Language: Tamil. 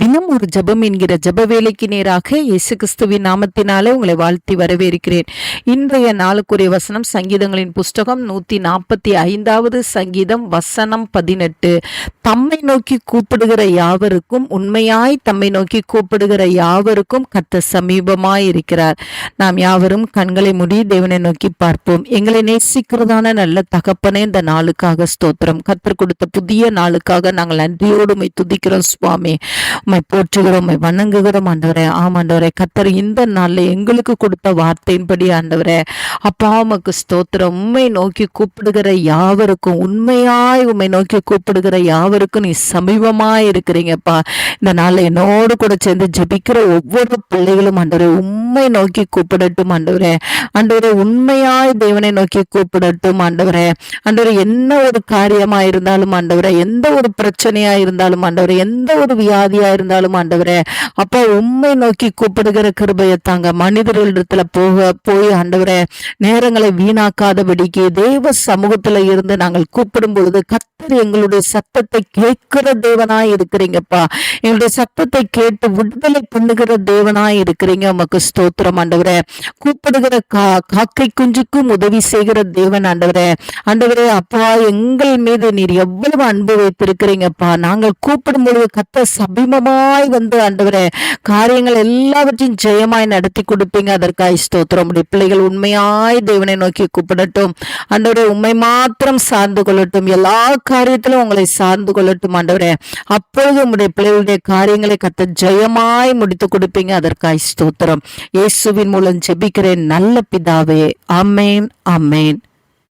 தினம் ஒரு ஜெபம் என்கிற ஜப வேலைக்கு நேராக இயேசு கிறிஸ்துவின் நாமத்தினாலே உங்களை வாழ்த்தி வரவேற்கிறேன். இன்றைய நாளுக்குரிய வசனம் சங்கீதங்களின் புஸ்தகம் நூத்தி நாற்பத்தி ஐந்தாவது சங்கீதம் வசனம் பதினெட்டு. தம்மை நோக்கி கூப்பிடுகிற யாவருக்கும் உண்மையாய் தம்மை நோக்கி கூப்பிடுகிற யாவருக்கும் கத்த சமீபமாய் இருக்கிறார் நாம் யாவரும் கண்களை மூடி தேவனை நோக்கி பார்ப்போம். எங்களை நேசிக்கிறதான நல்ல தகப்பனே இந்த நாளுக்காக ஸ்தோத்திரம். கத்தர் கொடுத்த புதிய நாளுக்காக நாங்கள் நன்றியோடு துதிக்கிறோம் சுவாமி. மை போற்றுகிறோம் மை வணங்குகிறோம் ஆண்டவரே ஆமாண்டவரே கத்தர் இந்த நாளில் எங்களுக்கு கொடுத்த வார்த்தையின்படி ஆண்டவரே அப்பா உமக்கு ஸ்தோத்திரம். உண்மை நோக்கி கூப்பிடுகிற யாவருக்கும் உண்மையாய் உம்மை நோக்கி கூப்பிடுகிற யாவருக்கும் நீ சமீபமாய் இருக்கிறீங்கப்பா. இந்த நாளில் என்னோடு கூட சேர்ந்து ஜெபிக்கிற ஒவ்வொரு பிள்ளைகளும் ஆண்டவரே உண்மை நோக்கி கூப்பிடட்டும் ஆண்டவரே. ஆண்டவரே உண்மையாய் தேவனை நோக்கி கூப்பிடட்டும் ஆண்டவரே. ஆண்டவரே என்ன ஒரு காரியமா இருந்தாலும் ஆண்டவரே எந்த ஒரு பிரச்சனையா இருந்தாலும் ஆண்டவரே எந்த ஒரு வியாதியா இருந்தாலும் ஆண்டவரே அப்பா உண்மை நோக்கி கூப்பிடுகிற கிருபையை தாங்க மனிதர்களிடத்துல போக போய் ஆண்டவரே நேரங்களை வீணாக்காதபடிக்கு தேவ சமூகத்துல இருந்து நாங்கள் கூப்பிடும் பொழுது கத்தர் எங்களுடைய சத்தத்தை கேட்கிற தேவனாய் இருக்கிறீங்கப்பா. எங்களுடைய சத்தத்தை கேட்டு விடுதலை பண்ணுகிற தேவனாய் இருக்கிறீங்க. உமக்கு ஸ்தோத்திரம் ஆண்டவரே. கூப்பிடுகிற கா காக்கை குஞ்சுக்கும் உதவி செய்கிற தேவன் ஆண்டவரே. ஆண்டவரே அப்பா எங்கள் மீது நீர் எவ்வளவு அன்பு வைத்திருக்கிறீங்கப்பா. நாங்கள் கூப்பிடும் பொழுது கத்த சபிமம் சபிமமாய் வந்து ஆண்டவரே காரியங்கள் எல்லாவற்றையும் ஜெயமாய் நடத்தி கொடுப்பீங்க. அதற்காய் ஸ்தோத்திரம். உடைய பிள்ளைகள் உண்மையாய் தேவனை நோக்கி கூப்பிடட்டும். ஆண்டவரே உண்மை மாத்திரம் சார்ந்து கொள்ளட்டும். எல்லா காரியத்திலும் உங்களை சார்ந்து கொள்ளட்டும் ஆண்டவரே. அப்பொழுது உங்களுடைய பிள்ளைகளுடைய காரியங்களை கத்த ஜெயமாய் முடித்து கொடுப்பீங்க. அதற்காய் ஸ்தோத்திரம். இயேசுவின் மூலம் ஜெபிக்கிறேன். நல்ல பிதாவே. அமேன் அமேன்